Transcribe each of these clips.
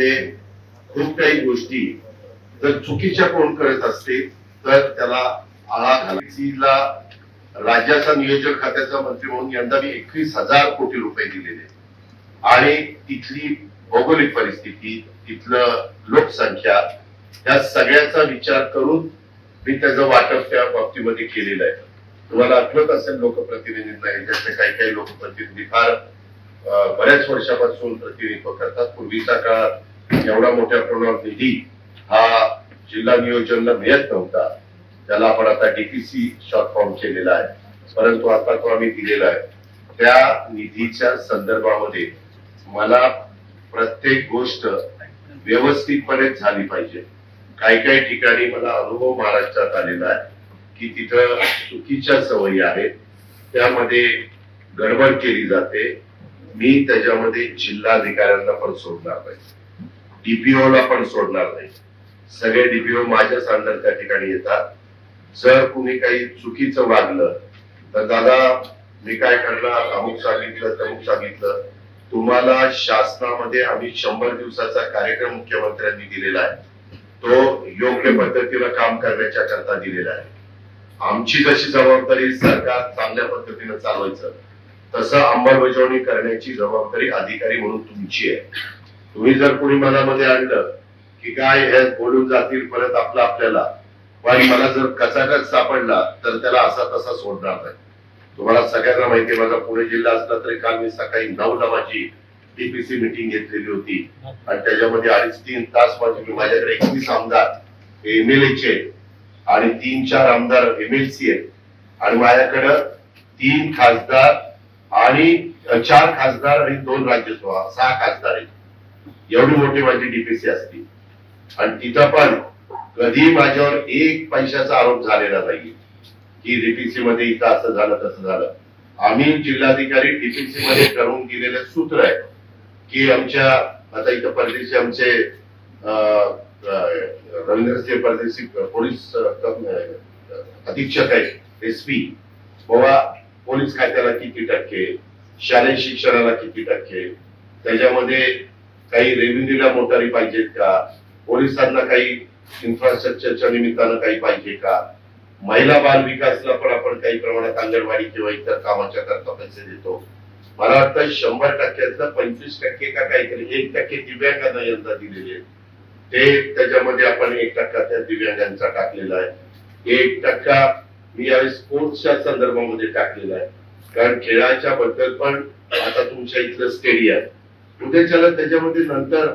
मध्ये खूप काही गोष्टी जर चुकीच्या कोण करत असतील तर त्याला आळा घालायला राज्याचा नियोजन खात्याचा मंत्री म्हणून यंदा मी एकवीस हजार कोटी रुपये दिलेले. आणि तिथली भौगोलिक परिस्थिती तिथलं लोकसंख्या या सगळ्याचा विचार करून मी त्याचं वाटप त्या बाबतीमध्ये केलेलं आहे. तुम्हाला आठवत असेल लोकप्रतिनिधींना याच्यातले काही काही लोकप्रतिनिधी फार बऱ्याच वर्षापासून प्रतिनिधित्व करतात. पूर्वीचा काळात एवढा मोठ्या प्रमाणात निधी हा जिल्हा नियोजनला मिळत नव्हता. त्याला आपण आता डीपीसी शॉर्ट फॉर्म केलेला आहे. परंतु आता तो आम्ही दिलेला आहे. त्या निधीच्या संदर्भामध्ये मला प्रत्येक गोष्ट व्यवस्थितपणे झाली पाहिजे. काही काही ठिकाणी मला अनुभव महाराष्ट्रात आलेला आहे की तिथं चुकीच्या सवयी आहेत. त्यामध्ये गडबड केली जाते. मी त्याच्यामध्ये जिल्हाधिकाऱ्यांना पण सोडणार नाही. डीपीओ ला पण सोडणार नाही. सगळे डीपीओ माझ्याच अंडर त्या ठिकाणी येतात. जर कुणी काही चुकीचं वागलं तर दादा मी काय करणार? अमुक सांगितलं तमुक सांगितलं. तुम्हाला शासनामध्ये आम्ही शंभर दिवसाचा कार्यक्रम मुख्यमंत्र्यांनी दिलेला आहे. तो योग्य पद्धतीनं काम करण्याच्या करता दिलेला आहे. आमची जशी जबाबदारी सरकार चांगल्या पद्धतीनं चालवायचं तसं अंमलबजावणी करण्याची जबाबदारी अधिकारी म्हणून तुमची आहे. तुम्ही जर कोणी मनामध्ये आणलं की काय हे बोलून जातील परत आपलं आपल्याला पण मला जर कचाकच सापडला तर त्याला असा तसा सोडणार नाही तुम्हाला सगळ्यांना माहिती आहे माझा पुणे जिल्हा असला तरी काल मी सकाळी नऊला माझी डीपीसी मिटिंग घेतलेली होती. आणि त्याच्यामध्ये अडीच तीन तास माझे माझ्याकडे एकवीस आमदार एमएलएचे आणि तीन चार आमदार एमएलसी आहेत. आणि माझ्याकडं तीन खासदार आणि चार खासदार आणि दोन राज्यसभा सहा खासदार आहेत. एवढी मोठी माझी डीपीसी असती. आणि तिथं पण कधी माझ्यावर एक पैशाचा आरोप झालेला नाही की डीपीसी मध्ये इथं असं झालं तसं झालं. आम्ही जिल्हाधिकारी डीपीसी मध्ये करून दिलेलं सूत्र आहे की आमच्या आता इथं परदेशी आमचे अं, रवींद्रसिंह परदेशी पोलीस अधीक्षक आहेत एस पी बाबा पोलीस खात्याला किती टक्के? शालेय शिक्षणाला किती टक्के? त्याच्यामध्ये काही रेव्हेन्यूला मोटारी पाहिजेत का? पोलिसांना काही इन्फ्रास्ट्रक्चरच्या निमित्तानं काही पाहिजे का? महिला बाल विकासला पण आपण काही प्रमाणात अंगणवाडी किंवा इतर कामाच्या करता पैसे देतो. मला वाटतं शंभर टक्क्यातलं पंचवीस टक्के का काहीतरी एक टक्के दिव्यांगांना यंदा दिलेले ते त्याच्यामध्ये आपण एक टक्का त्या दिव्यांगांचा टाकलेला आहे. एक टक्का मी यावेळी स्पोर्ट्सच्या संदर्भामध्ये टाकलेला आहे. कारण खेळाच्या बद्दल पण आता तुमच्या इथलं स्टेडियम उद्याच्याला त्याच्यामध्ये नंतर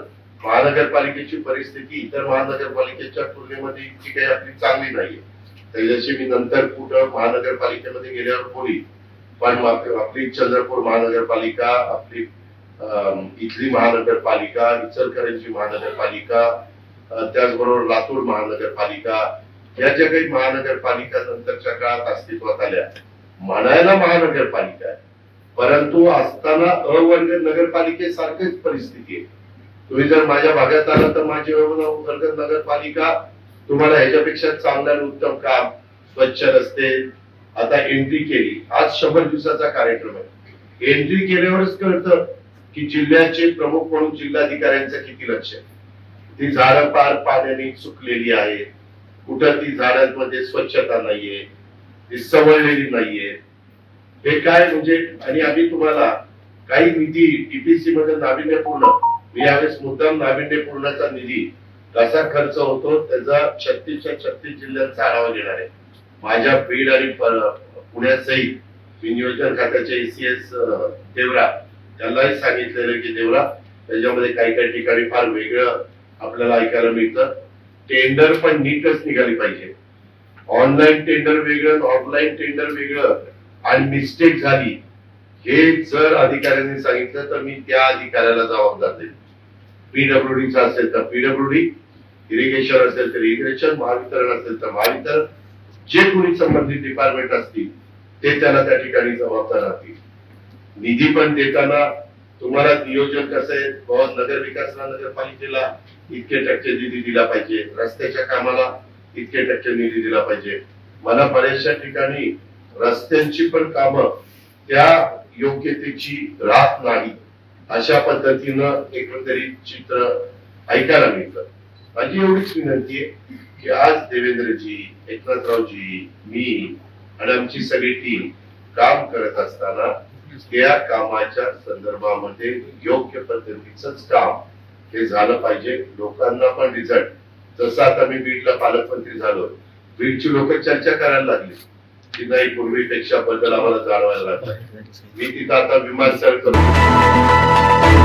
महानगरपालिकेची परिस्थिती इतर महानगरपालिकेच्या तुलनेमध्ये इतकी काही आपली चांगली नाहीये. त्याच्याशी मी नंतर कुठं महानगरपालिकेमध्ये गेल्यावर बोली पण आपली चंद्रपूर महानगरपालिका आपली इथली महानगरपालिका इचलकरंजी महानगरपालिका त्याचबरोबर लातूर महानगरपालिका या ज्या काही महानगरपालिका नंतरच्या काळात अस्तित्वात आल्या म्हणायला महानगरपालिका आहे. परंतु असताना अवर्ग नगरपालिकेसारखीच परिस्थिती आहे. तुम्ही जर माझ्या भागात आला तर माझी अवर्ग नगरपालिका तुम्हाला ह्याच्यापेक्षा चांगलं उत्तम काम स्वच्छ रस्ते आता एंट्री केली. आज शंभर दिवसाचा कार्यक्रम आहे. एंट्री केल्यावरच कळतं की जिल्ह्याचे प्रमुख म्हणून जिल्हाधिकाऱ्यांचं किती लक्ष आहे. ती झाडं पार पाण्याने सुकलेली आहेत. कुठं ती झाडांमध्ये स्वच्छता नाहीये ती सवळलेली नाहीये. हे काय म्हणजे आणि आम्ही तुम्हाला काही निधी टीपीसी मध्ये नाविन्यपूर्ण मी यावेळेस मुद्दाम नाविन्यपूर्णचा निधी कसा खर्च होतो त्याचा छत्तीसच्या छत्तीस जिल्ह्यांचा आढावा घेणार आहे. माझ्या बीड आणि प- पुण्यासहित मी नियोजन खात्याचे एसीएस देवरा त्यांनाही सांगितलेलं की देवरा त्याच्यामध्ये काही काही ठिकाणी फार वेगळं आपल्याला ऐकायला मिळतं. टेंडर पण नीटच निघाली पाहिजे. ऑनलाईन टेंडर वेगळं ऑफलाईन टेंडर वेगळं. आणि मिस्टेक झाली. हे जर अधिकाऱ्यांनी सांगितलं तर मी त्या अधिकाऱ्याला जबाबदार देईन. पीडब्ल्यूडीचा असेल तर पीडब्ल्यूडी इरिगेशन असेल तर इरिगेशन महावितरण असेल तर महावितरण. जे कोणी संबंधित डिपार्टमेंट असतील ते त्याला त्या ठिकाणी जबाबदार राहतील. निधी पण देताना तुम्हाला नियोजन कसं आहे? बाबा नगर विकासला नगरपालिकेला इतके टक्के निधी दिला पाहिजे. रस्त्याच्या कामाला इतके टक्के निधी दिला पाहिजे. मला बऱ्याचशा ठिकाणी रस्त्यांची पण कामं त्या योग्यतेची राहत नाही. अशा पद्धतीनं एकंदरीत चित्र ऐकायला मिळतं. माझी एवढीच विनंती आहे की आज देवेंद्रजी एकनाथरावजी मी आणि आमची सगळी टीम काम करत असताना त्या कामाच्या संदर्भामध्ये योग्य पद्धतीच काम हे झालं पाहिजे. लोकांना पण रिझल्ट जसं आता मी बीडला पालकमंत्री झालो बीडची लोक चर्चा करायला लागली. की नाही पूर्वीपेक्षा बदल आम्हाला जाणवायला लागला. मी तिथं आता विमानतळ करतो.